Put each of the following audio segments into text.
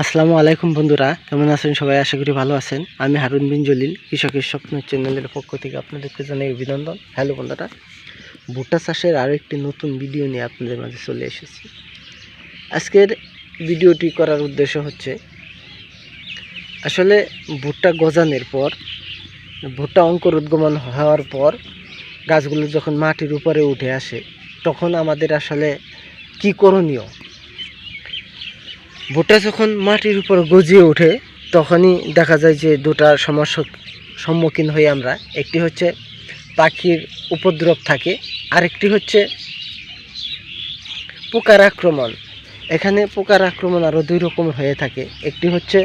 আসসালামু আলাইকুম বন্ধুরা, কেমন আছেন সবাই? আশা করি ভালো আছেন। আমি হারুন বিন জলিল, কৃষকের স্বপ্ন চ্যানেলের পক্ষ থেকে আপনাদেরকে জানাই অভিনন্দন। হ্যালো বন্ধুরা, ভুট্টা চাষের আরও একটি নতুন ভিডিও নিয়ে আপনাদের মাঝে চলে এসেছি। আজকের ভিডিওটি করার উদ্দেশ্য হচ্ছে, আসলে ভুট্টা গজানের পর, ভুট্টা অঙ্কুর উদ্গমন হওয়ার পর, গাছগুলো যখন মাটির উপরে উঠে আসে, তখন আমাদের আসলে কি করণীয়? ভুট্টা যখন মাটির উপর গজিয়ে ওঠে, তখনই দেখা যায় যে দুটার সমস্যার সম্মুখীন হই আমরা। একটি হচ্ছে পাখির উপদ্রব থাকে, আরেকটি হচ্ছে পোকার আক্রমণ। এখানে পোকার আক্রমণ আরও দুই রকম হয়ে থাকে। একটি হচ্ছে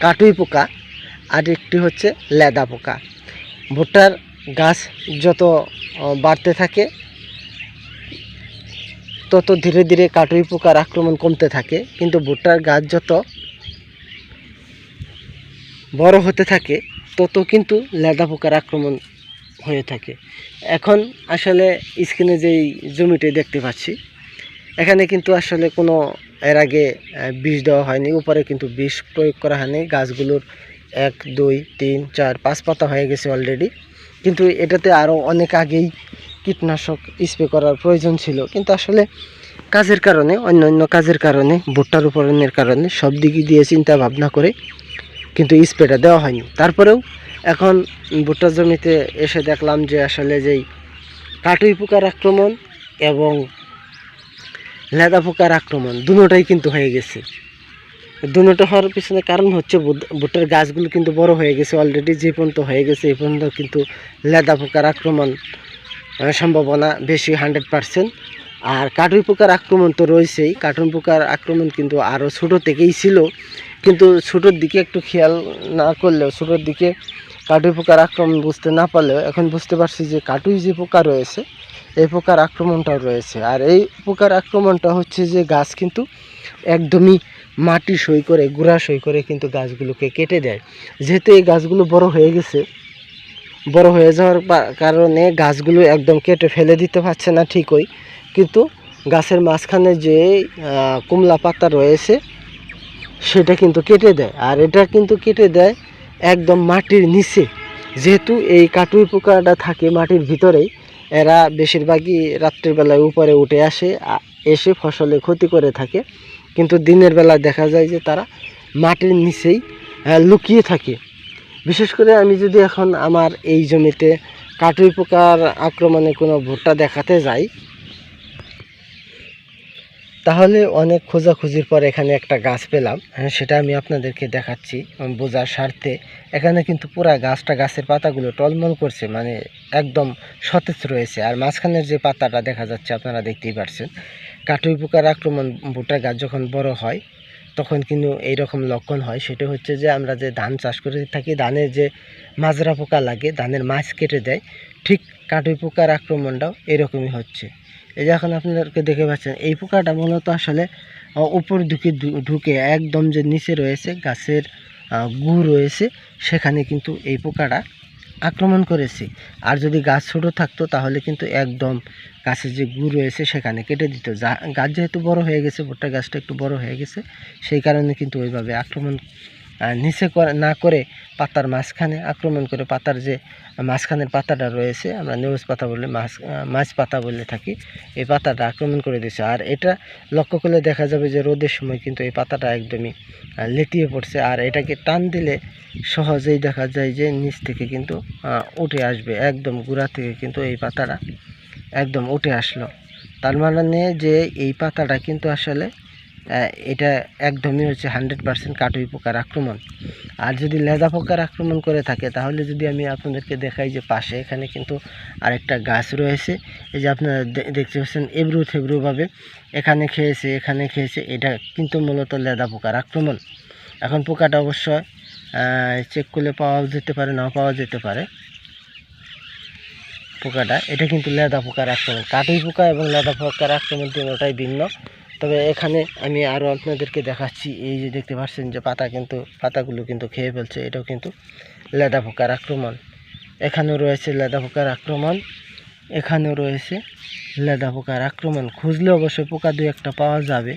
কাটুই পোকা, আর একটি হচ্ছে লেদা পোকা। ভুট্টার গাছ যত বাড়তে থাকে তত ধীরে ধীরে কাটুই পোকার আক্রমণ কমতে থাকে, কিন্তু ভুট্টার গাছ যত বড় হতে থাকে, তত কিন্তু লেদা পোকার আক্রমণ হয়ে থাকে। এখন আসলে স্ক্রিনে যেই জমিটি দেখতে পাচ্ছি, এখানে কিন্তু আসলে কোনো, এর আগে বিষ দেওয়া হয়নি, উপরে কিন্তু বিষ প্রয়োগ করা হয়নি, গাছগুলোর এক, দুই, তিন, চার, পাঁচ পাতা হয়ে গেছে অলরেডি কিন্তু এটাতে আরও অনেক আগেই কীটনাশক স্প্রে করার প্রয়োজন ছিল। কিন্তু আসলে কাজের কারণে অন্য অন্য কাজের কারণে, ভুট্টার উপরণের কারণে সব দিকে দিয়ে চিন্তা ভাবনা করে কিন্তু স্প্রেটা দেওয়া হয়নি। তারপরেও এখন ভুট্টার জমিতে এসে দেখলাম যে আসলে যেই কাটুই পোকার আক্রমণ এবং লেদা পোকার আক্রমণ দুটোটাই কিন্তু হয়ে গেছে। দুটো হওয়ার পিছনে কারণ হচ্ছে ভুট্টার গাছগুলো কিন্তু বড় হয়ে গেছে অলরেডি যে পর্যন্ত হয়ে গেছে, এই পর্যন্ত কিন্তু লেদা পোকার আক্রমণ সম্ভাবনা বেশি হান্ড্রেড পারসেন্ট আর কাটুই পোকার আক্রমণ তো রয়েছেই। কার্টুন পোকার আক্রমণ কিন্তু আরও ছোটো থেকেই ছিল। কিন্তু ছোটোর দিকে একটু খেয়াল না করলেও, ছোটোর দিকে কাটুই পোকার আক্রমণ বুঝতে না পারলেও, এখন বুঝতে পারছি যে কাটুই যে পোকা রয়েছে, এই পোকার আক্রমণটাও রয়েছে। আর এই পোকার আক্রমণটা হচ্ছে যে গাছ কিন্তু একদমই মাটি সই করে, গুঁড়া সই করে কিন্তু গাছগুলোকে কেটে দেয়। যেহেতু এই গাছগুলো বড় হয়ে গেছে বড় হয়ে যাওয়ার কারণে গাছগুলো একদম কেটে ফেলে দিতে পারছে না ঠিকই। কিন্তু গাছের মাঝখানে যে কুমলা পাতা রয়েছে, সেটা কিন্তু কেটে দেয়। আর এটা কিন্তু কেটে দেয় একদম মাটির নিচে। যেহেতু এই কাটুই পোকাটা থাকে মাটির ভিতরেই, এরা বেশিরভাগই রাত্রের বেলায় উপরে উঠে আসে এসে ফসলে ক্ষতি করে থাকে। কিন্তু দিনের বেলা দেখা যায় যে তারা মাটির নিচেই লুকিয়ে থাকে। বিশেষ করে আমি যদি এখন আমার এই জমিতে কাটুই পোকার আক্রমণে কোনো ভুট্টা দেখাতে যাই, তাহলে অনেক খোঁজাখুঁজির পর এখানে একটা গাছ পেলাম। হ্যাঁ সেটা আমি আপনাদেরকে দেখাচ্ছি বোঝার স্বার্থে। এখানে কিন্তু পুরা গাছটা, গাছের পাতাগুলো টলমল করছে মানে একদম সতেজ রয়েছে। আর মাঝখানের যে পাতাটা দেখা যাচ্ছে, আপনারা দেখতেই পারছেন। কাটুই পোকার আক্রমণ ভুট্টা গাছ যখন বড় হয় তখন কিন্তু এইরকম লক্ষণ হয়। সেটা হচ্ছে যে আমরা যে ধান চাষ করে থাকি ধানের যে মাজরা পোকা লাগে, ধানের মাছ কেটে দেয়, ঠিক কাটুই পোকার আক্রমণটাও এরকমই হচ্ছে। এই যে এখন আপনাদেরকে দেখে পাচ্ছেন, এই পোকাটা মূলত আসলে উপর দিকে ঢুকে একদম যে নিচে রয়েছে, গাছের গু রয়েছে, সেখানে কিন্তু এই পোকাটা আক্রমণ করেছে। আর যদি গাছ ছোটো থাকতো, তাহলে কিন্তু একদম গাছের যে গু রয়েছে, সেখানে কেটে দিত। যা, গাছ যেহেতু বড় হয়ে গেছে, ভুট্টা গাছটা একটু বড় হয়ে গেছে, সেই কারণে কিন্তু ওইভাবে আক্রমণ নিচে না করে পাতার মাঝখানে আক্রমণ করে পাতার যে মাঝখানের পাতাটা রয়েছে, আমরা নিউজ পাতা বলে মাছ মাছ পাতা বলে থাকি, এই পাতাটা আক্রমণ করে দিয়েছে। আর এটা লক্ষ্য করলে দেখা যাবে যে রোদের সময় কিন্তু এই পাতাটা একদমই লেটিয়ে পড়ছে। আর এটাকে টান দিলে সহজেই দেখা যায় যে নিচ থেকে কিন্তু উঠে আসবে। একদম গোড়া থেকে কিন্তু এই পাতাটা একদম উঠে আসলো। তার মানে যে এই পাতাটা কিন্তু আসলে এটা একদমই হচ্ছে হান্ড্রেড পার্সেন্ট কাটুই পোকার আক্রমণ। আর যদি লেদা পোকার আক্রমণ করে থাকে, তাহলে যদি আমি আপনাদেরকে দেখাই যে পাশে এখানে কিন্তু আরেকটা গাছ রয়েছে। এই যে আপনারা দেখতে পাচ্ছেন, এবড়ো থেবড়োভাবে এখানে খেয়েছে এখানে খেয়েছে। এটা কিন্তু মূলত লেদা পোকার আক্রমণ। এখন পোকাটা অবশ্য চেক করলে পাওয়া যেতে পারে, নাও পাওয়া যেতে পারে। পোকাটা, এটা কিন্তু লেদা পোকার আক্রমণ। কাটুই পোকা এবং লেদা পোকার আক্রমণ তিনটাই ভিন্ন। তবে এখানে আমি আরও আপনাদেরকে দেখাচ্ছি, এই যে দেখতে পাচ্ছেন যে পাতা কিন্তু, পাতাগুলো কিন্তু খেয়ে ফেলছে, এটাও কিন্তু লেদা পোকার আক্রমণ। এখানেও রয়েছে লেদা পোকার আক্রমণ, এখানেও রয়েছে লেদা পোকার আক্রমণ। খুঁজলে অবশ্যই পোকা দু একটা পাওয়া যাবে।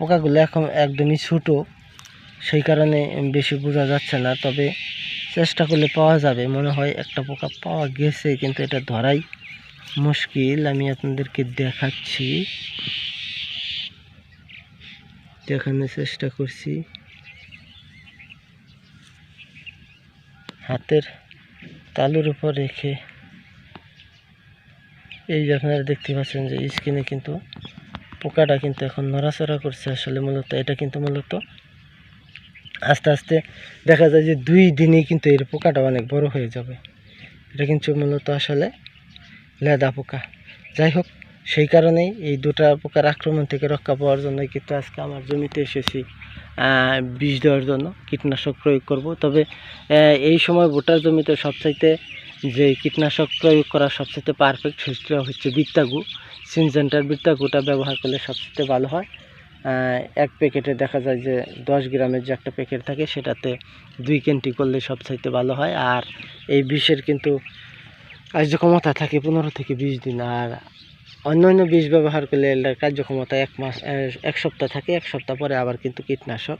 পোকাগুলো এখন একদমই ছোটো, সেই কারণে বেশি বোঝা যাচ্ছে না, তবে চেষ্টা করলে পাওয়া যাবে। মনে হয় একটা পোকা পাওয়া গেছে, কিন্তু এটা ধরাই মুশকিল। আমি আপনাদেরকে দেখাচ্ছি। দেখানোর চেষ্টা করছি। হাতের তালুর উপর রেখে এই যে আপনারা দেখতে পাচ্ছেন যে স্কিনে কিন্তু পোকাটা কিন্তু এখন নড়াচড়া করছে আসলে মূলত। এটা কিন্তু মূলত আস্তে আস্তে দেখা যায় যে দুই দিনেই কিন্তু এর পোকাটা অনেক বড় হয়ে যাবে। এটা কিন্তু মূলত আসলে লেদা পোকা। যাই হোক সেই কারণেই এই দুটা পোকার আক্রমণ থেকে রক্ষা পাওয়ার জন্য কিন্তু আজকে আমার জমিতে এসেছি বিষ দেওয়ার জন্য, কীটনাশক প্রয়োগ করব। তবে এই সময় ভুট্টার জমিতে সবচাইতে যে কীটনাশক প্রয়োগ করা সবচেয়ে পারফেক্ট সেটা হচ্ছে বৃত্তাগু সিনজেন্টার বিত্তাগুটা ব্যবহার করলে সবচেয়ে ভালো হয়। এক প্যাকেটে দেখা যায় যে দশ গ্রামের যে একটা প্যাকেট থাকে, সেটাতে দুই কেন্টি করলে সবচাইতে ভালো হয়। আর এই বিষের কিন্তু কার্যক্ষমতা থাকে পনেরো থেকে বিশ দিন। আর অন্য অন্য বিষ ব্যবহার করলে এটার কার্যক্ষমতা এক মাস এক সপ্তাহ থাকে, এক সপ্তাহ পরে আবার কিন্তু কীটনাশক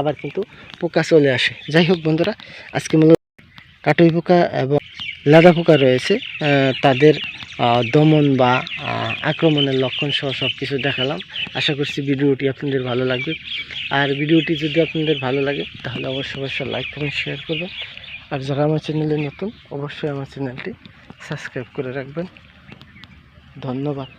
আবার কিন্তু পোকা চলে আসে। যাই হোক বন্ধুরা, আজকে মূলত কাটুই পোকা এবং লাদা পোকা রয়েছে তাদের দমন বা আক্রমণের লক্ষণ সহ সব কিছু দেখালাম। আশা করছি ভিডিওটি আপনাদের ভালো লাগবে। আর ভিডিওটি যদি আপনাদের ভালো লাগে, তাহলে অবশ্যই অবশ্যই লাইক কমেন্ট শেয়ার করবেন। আর যারা আমার চ্যানেলে নতুন, অবশ্যই আমার চ্যানেলটি সাবস্ক্রাইব করে রাখবেন। ধন্যবাদ।